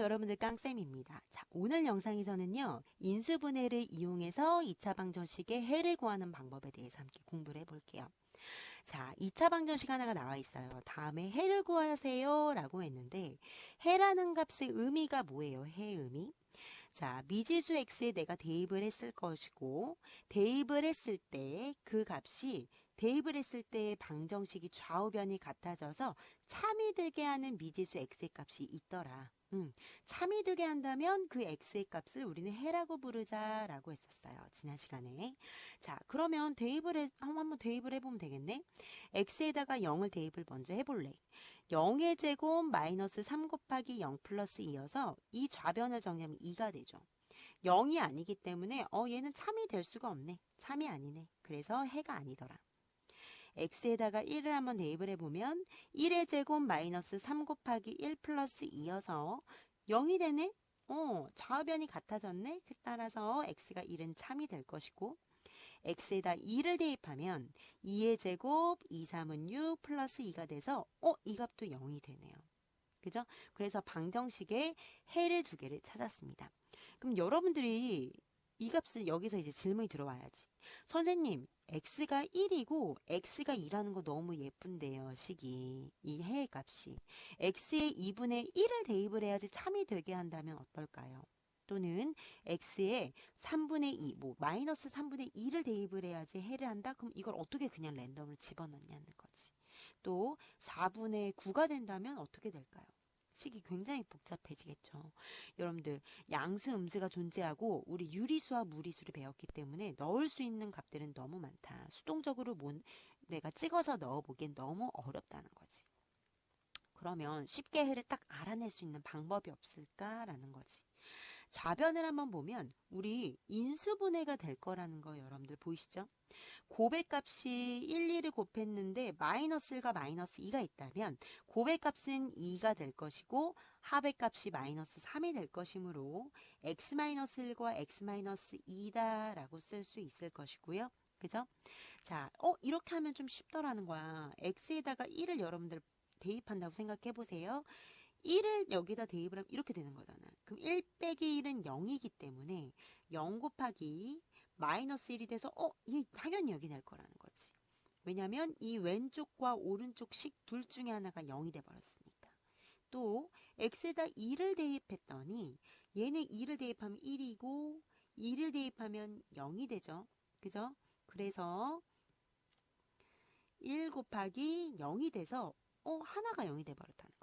여러분들 깡쌤입니다. 자, 오늘 영상에서는요, 인수분해를 이용해서 2차 방정식의 해를 구하는 방법에 대해서 함께 공부를 해볼게요. 자, 2차 방정식 하나가 나와 있어요. 다음에 해를 구하세요 라고 했는데, 해라는 값의 의미가 뭐예요? 해의 의미? 자, 미지수 x에 내가 대입을 했을 것이고, 대입을 했을 때 그 값이 대입을 했을 때 방정식이 좌우변이 같아져서 참이 되게 하는 미지수 x의 값이 있더라. 음, 참이 되게 한다면 그 x의 값을 우리는 해라고 부르자라고 했었어요. 지난 시간에. 자, 그러면 대입을 해, 한번 대입을 해보면 되겠네. x에다가 0을 대입을 먼저 해볼래. 0의 제곱 마이너스 3 곱하기 0 플러스 2여서 이 좌변을 정리하면 2가 되죠. 0이 아니기 때문에 어 얘는 참이 될 수가 없네. 참이 아니네. 그래서 해가 아니더라. X에다가 1을 한번 대입을 해보면 1의 제곱 마이너스 3 곱하기 1 플러스 2여서 0이 되네? 어, 좌변이 같아졌네? 그 따라서 x가 1은 참이 될 것이고 x에다 2를 대입하면 2의 제곱 2, 3은 6 플러스 2가 돼서 어, 이 값도 0이 되네요. 그죠? 그래서 방정식의 해를 두 개를 찾았습니다. 그럼 여러분들이 이 값을 여기서 이제 질문이 들어와야지. 선생님, x가 1이고 x가 2라는 거 너무 예쁜데요. 식이. 이 해의 값이. x의 2분의 1을 대입을 해야지 참이 되게 한다면 어떨까요? 또는 x의 3분의 2, 뭐 마이너스 3분의 2를 대입을 해야지 해를 한다? 그럼 이걸 어떻게 그냥 랜덤을 집어넣냐는 거지. 또 4분의 9가 된다면 어떻게 될까요? 식이 굉장히 복잡해지겠죠. 여러분들 양수, 음수가 존재하고 우리 유리수와 무리수를 배웠기 때문에 넣을 수 있는 값들은 너무 많다. 수동적으로 못, 내가 찍어서 넣어보기엔 너무 어렵다는 거지. 그러면 쉽게 해를 딱 알아낼 수 있는 방법이 없을까라는 거지. 좌변을 한번 보면 우리 인수분해가 될 거라는 거 여러분들 보이시죠? 고백값이 1, 2를 곱했는데 마이너스 1과 마이너스 2가 있다면 고백값은 2가 될 것이고 하백값이 마이너스 3이 될 것이므로 x-1과 x-2다라고 쓸 수 있을 것이고요. 그죠? 자, 어 이렇게 하면 좀 쉽더라는 거야. x에다가 1을 여러분들 대입한다고 생각해 보세요. 1을 여기다 대입을 하면 이렇게 되는 거잖아. 그럼 1 빼기 1은 0이기 때문에 0 곱하기 마이너스 1이 돼서 어, 얘 당연히 여기 낼 거라는 거지. 왜냐하면 이 왼쪽과 오른쪽 식둘 중에 하나가 0이 돼 버렸으니까. 또 x에다 2를 대입했더니 얘는 2를 대입하면 1이고 2를 대입하면 0이 되죠. 그죠? 그래서 1 곱하기 0이 돼서 어, 하나가 0이 돼 버렸다는 거지.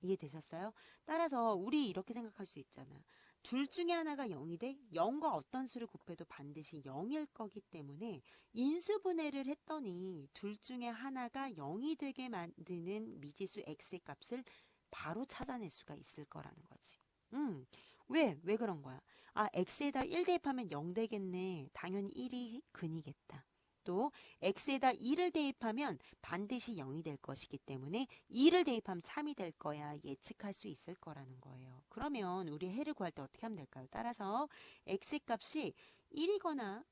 이해되셨어요? 따라서 우리 이렇게 생각할 수 있잖아. 둘 중에 하나가 0이 돼 0과 어떤 수를 곱해도 반드시 0일 거기 때문에 인수분해를 했더니 둘 중에 하나가 0이 되게 만드는 미지수 x의 값을 바로 찾아낼 수가 있을 거라는 거지. 음, 왜? 왜 그런 거야? 아, x에다 1 대입하면 0 되겠네. 당연히 1이 근이겠다. 또 x에다 2를 대입하면 반드시 0이 될 것이기 때문에 2를 대입하면 참이 될 거야 예측할 수 있을 거라는 거예요. 그러면 우리 해를 구할 때 어떻게 하면 될까요? 따라서 x 값이 1이거나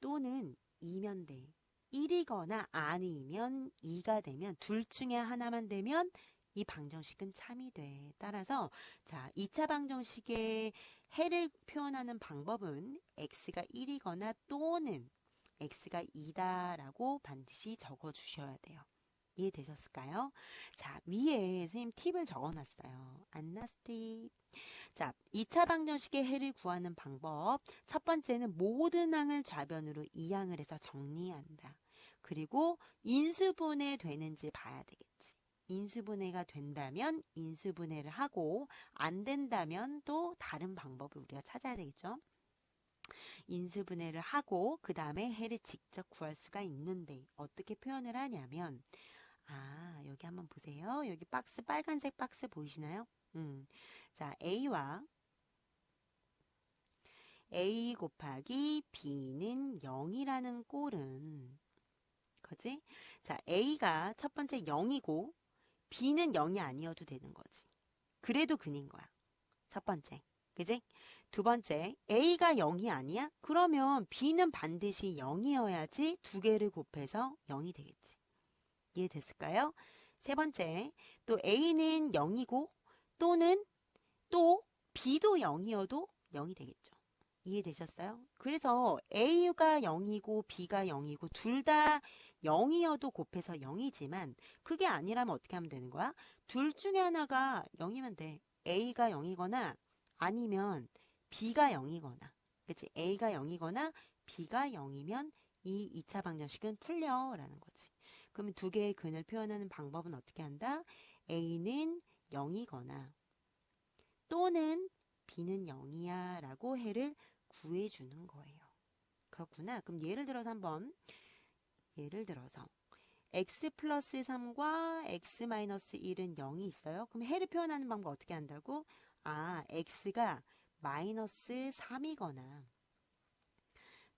또는 2면 돼. 1이거나 아니면 2가 되면 둘 중에 하나만 되면 이 방정식은 참이 돼. 따라서 자 2차 방정식의 해를 표현하는 방법은 x가 1이거나 또는 x가 2다라고 반드시 적어 주셔야 돼요. 이해되셨을까요? 자, 위에 선생님 팁을 적어 놨어요. 안나스 팁. 자, 2차 방정식의 해를 구하는 방법. 첫 번째는 모든 항을 좌변으로 이항을 해서 정리한다. 그리고 인수분해 되는지 봐야 되겠지. 인수분해가 된다면 인수분해를 하고 안 된다면 또 다른 방법을 우리가 찾아야 되겠죠. 인수분해를 하고 그 다음에 해를 직접 구할 수가 있는데 어떻게 표현을 하냐면 아 여기 한번 보세요. 여기 박스 빨간색 박스 보이시나요? 음, 자 A와 A 곱하기 B는 0이라는 꼴은 거지? 자 A가 첫 번째 0이고 B는 0이 아니어도 되는 거지. 그래도 근인 거야. 첫 번째. 그지? 두 번째, A가 0이 아니야? 그러면 B는 반드시 0이어야지 두 개를 곱해서 0이 되겠지. 이해됐을까요? 세 번째, 또 A는 0이고 또는 또 b도 0이어도 0이 되겠죠. 이해되셨어요? 그래서 a가 0이고 b가 0이고 둘 다 0이어도 곱해서 0이지만 그게 아니라면 어떻게 하면 되는 거야? 둘 중에 하나가 0이면 돼. a가 0이거나 아니면 b가 0이거나 그치? a가 0이거나 b가 0이면 이 2차 방정식은 풀려라는 거지. 그러면 두 개의 근을 표현하는 방법은 어떻게 한다? a는 0이거나 또는 b는 0이야 라고 해를 구해주는 거예요. 그렇구나. 그럼 예를 들어서 한번 예를 들어서 x 플러스 3과 x 마이너스 1은 0이 있어요. 그럼 해를 표현하는 방법 어떻게 한다고? 아, x가 마이너스 3이거나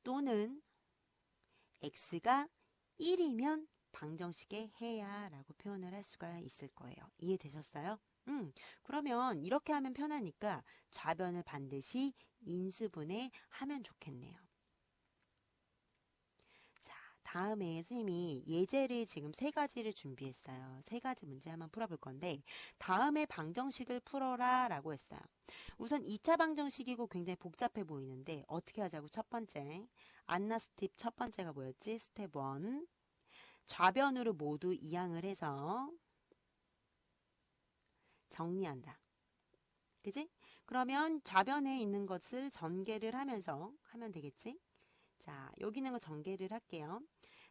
또는 x가 1이면 방정식의 해야 라고 표현을 할 수가 있을 거예요. 이해되셨어요? 음, 그러면 이렇게 하면 편하니까 좌변을 반드시 인수분해 하면 좋겠네요. 자, 다음에 선생님이 예제를 지금 세 가지를 준비했어요. 세 가지 문제 한번 풀어볼 건데 다음에 방정식을 풀어라 라고 했어요. 우선 2차 방정식이고 굉장히 복잡해 보이는데 어떻게 하자고 첫 번째 안나 스텝 첫 번째가 뭐였지? 스텝 1 좌변으로 모두 이항을 해서 정리한다. 그지? 그러면 좌변에 있는 것을 전개를 하면서 하면 되겠지? 자, 여기 있는 거 전개를 할게요.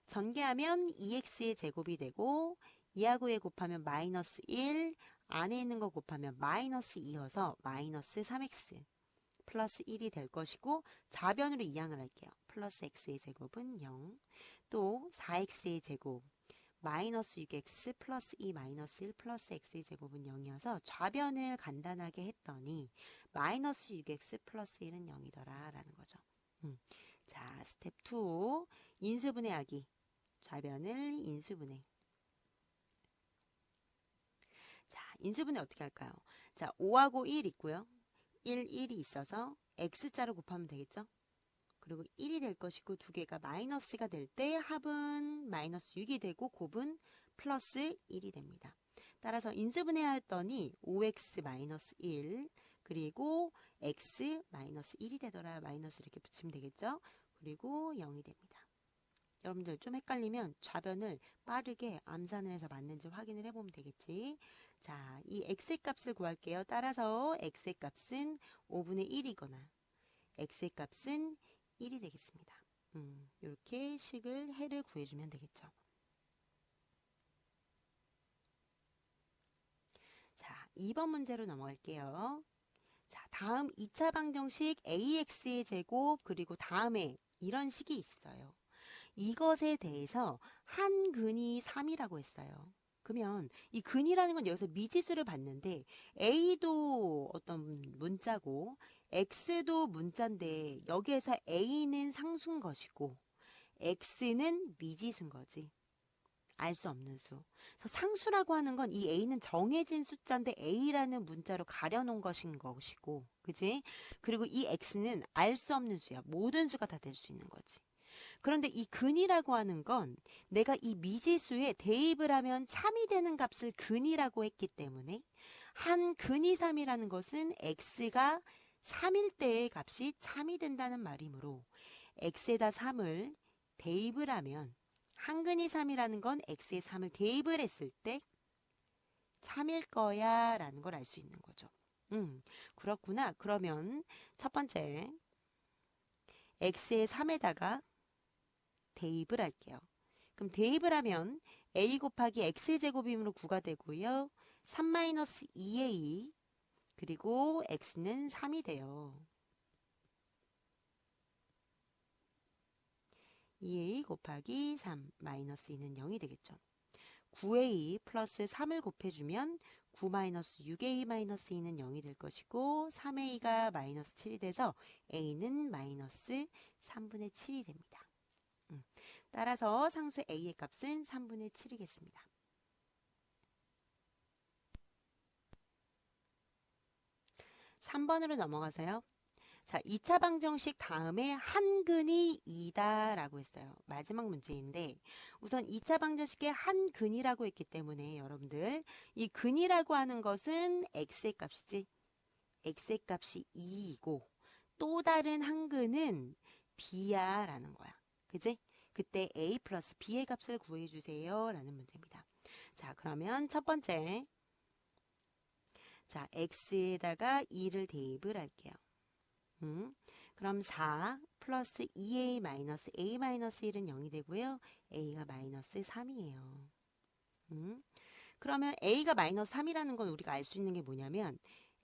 전개하면 2x의 제곱이 되고 2하고 2 곱하면 마이너스 1 안에 있는 거 곱하면 마이너스 2여서 마이너스 3x 플러스 1이 될 것이고 좌변으로 이항을 할게요. 플러스 x의 제곱은 0. 또 4x의 제곱 마이너스 6x 플러스 2 마이너스 1 플러스 x의 제곱은 0이어서 좌변을 간단하게 했더니 마이너스 6x 플러스 1은 0이더라 라는 거죠. 음. 자 스텝 2 인수분해 하기 좌변을 인수분해 자 인수분해 어떻게 할까요? 자 5하고 1 있고요. 1, 1이 있어서 x자로 곱하면 되겠죠? 그리고 1이 될 것이고 두 개가 마이너스가 될 때 합은 마이너스 6이 되고 곱은 플러스 1이 됩니다. 따라서 인수분해 했더니 5x 마이너스 1 그리고 x 마이너스 1이 되더라 마이너스 이렇게 붙이면 되겠죠. 그리고 0이 됩니다. 여러분들 좀 헷갈리면 좌변을 빠르게 암산을 해서 맞는지 확인을 해보면 되겠지. 자, 이 x의 값을 구할게요. 따라서 x의 값은 5분의 1이거나 x의 값은 1이 되겠습니다. 음, 이렇게 식을 해를 구해주면 되겠죠. 자, 2번 문제로 넘어갈게요. 자, 다음 2차 방정식 ax의 제곱 그리고 다음에 이런 식이 있어요. 이것에 대해서 한 근이 3이라고 했어요. 그러면 이 근이라는 건 여기서 미지수를 봤는데 a도 어떤 문자고 x도 문자인데 여기에서 a는 상수인 것이고 x는 미지수인 거지. 알 수 없는 수. 그래서 상수라고 하는 건 이 a는 정해진 숫자인데 a라는 문자로 가려놓은 것인 것이고, 그지? 그리고 이 x는 알 수 없는 수야. 모든 수가 다 될 수 있는 거지. 그런데 이 근이라고 하는 건 내가 이 미지수에 대입을 하면 참이 되는 값을 근이라고 했기 때문에 한 근이 3이라는 것은 x가 3일 때의 값이 참이 된다는 말이므로 x에다 3을 대입을 하면 한 근이 3이라는 건 x에 3을 대입을 했을 때 참일 거야 라는 걸 알 수 있는 거죠. 음, 그렇구나. 그러면 첫 번째 x에 3에다가 대입을 할게요. 그럼 대입을 하면 a 곱하기 x제곱이므로 9가 되고요. 3-2a 그리고 x는 3이 돼요. 2a 곱하기 3 마이너스 2는 0이 되겠죠. 9a 플러스 3을 곱해주면 9 마이너스 6a 마이너스 2는 0이 될 것이고 3a가 마이너스 7이 돼서 a는 마이너스 3분의 7이 됩니다. 음, 따라서 상수 a의 값은 3분의 7이겠습니다. 3번으로 넘어가세요. 자, 2차 방정식 다음에 한 근이 2다 라고 했어요. 마지막 문제인데 우선 2차 방정식에 한 근이라고 했기 때문에 여러분들 이 근이라고 하는 것은 x의 값이지. x의 값이 2이고 또 다른 한 근은 b야 라는 거야. 그지? 그때 a 플러스 b의 값을 구해주세요 라는 문제입니다. 자, 그러면 첫 번째 자, x에다가 2를 대입을 할게요. 음, 그럼 4 플러스 2a 마이너스 a 마이너스 1은 0이 되고요. a가 마이너스 3이에요. 음, 그러면 a가 마이너스 3이라는 건 우리가 알 수 있는 게 뭐냐면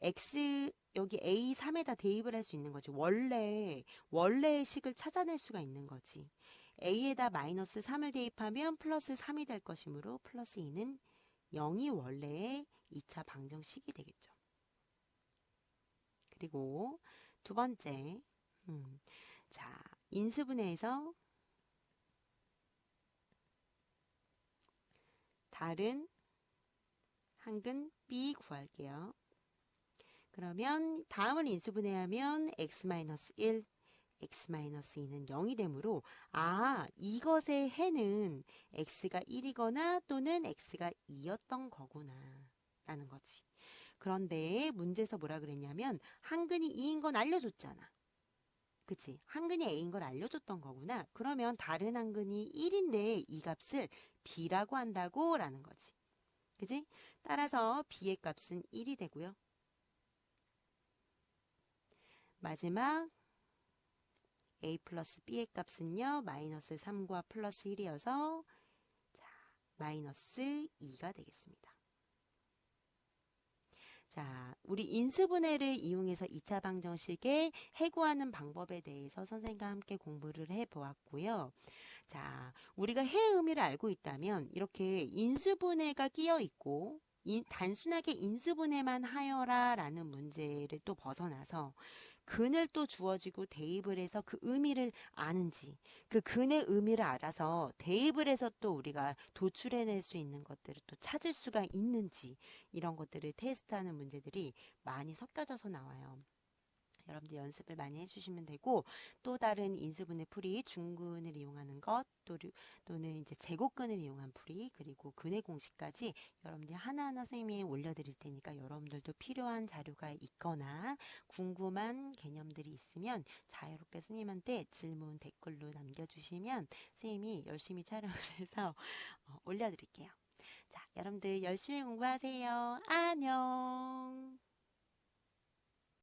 x 여기 a 3에다 대입을 할 수 있는 거지. 원래 원래의 식을 찾아낼 수가 있는 거지. a에다 마이너스 3을 대입하면 플러스 3이 될 것이므로 플러스 2는 0이 원래의 2차 방정식이 되겠죠. 그리고 두 번째, 음, 자, 인수분해에서 다른 한근 B 구할게요. 그러면 다음을 인수분해하면 x-1, x-2는 0이 되므로 아 이것의 해는 x가 1이거나 또는 x가 2였던 거구나 라는 거지. 그런데 문제에서 뭐라 그랬냐면 한근이 2인 건 알려줬잖아. 그치? 한근이 a인 걸 알려줬던 거구나. 그러면 다른 한근이 1인데 이 값을 b라고 한다고 라는 거지. 그지? 따라서 b의 값은 1이 되고요. 마지막 a 플러스 b의 값은요. 마이너스 3과 플러스 1이어서 자, 마이너스 2가 되겠습니다. 자, 우리 인수분해를 이용해서 2차 방정식에 해구하는 방법에 대해서 선생님과 함께 공부를 해보았고요. 자, 우리가 해의 의미를 알고 있다면 이렇게 인수분해가 끼어 있고 인, 단순하게 인수분해만 하여라 라는 문제를 또 벗어나서 또 주어지고 대입을 해서 그 의미를 아는지 그 근의 의미를 알아서 대입을 해서 또 우리가 도출해낼 수 있는 것들을 또 찾을 수가 있는지 이런 것들을 테스트하는 문제들이 많이 섞여져서 나와요. 여러분들 연습을 많이 해주시면 되고 또 다른 인수분해 풀이 중근을 이용하는 것 또, 또는 이제 제곱근을 이용한 풀이 그리고 근의 공식까지 여러분들 하나하나 선생님이 올려드릴 테니까 여러분들도 필요한 자료가 있거나 궁금한 개념들이 있으면 자유롭게 선생님한테 질문 댓글로 남겨주시면 선생님이 열심히 촬영을 해서 어, 올려드릴게요. 자, 여러분들 열심히 공부하세요. 안녕.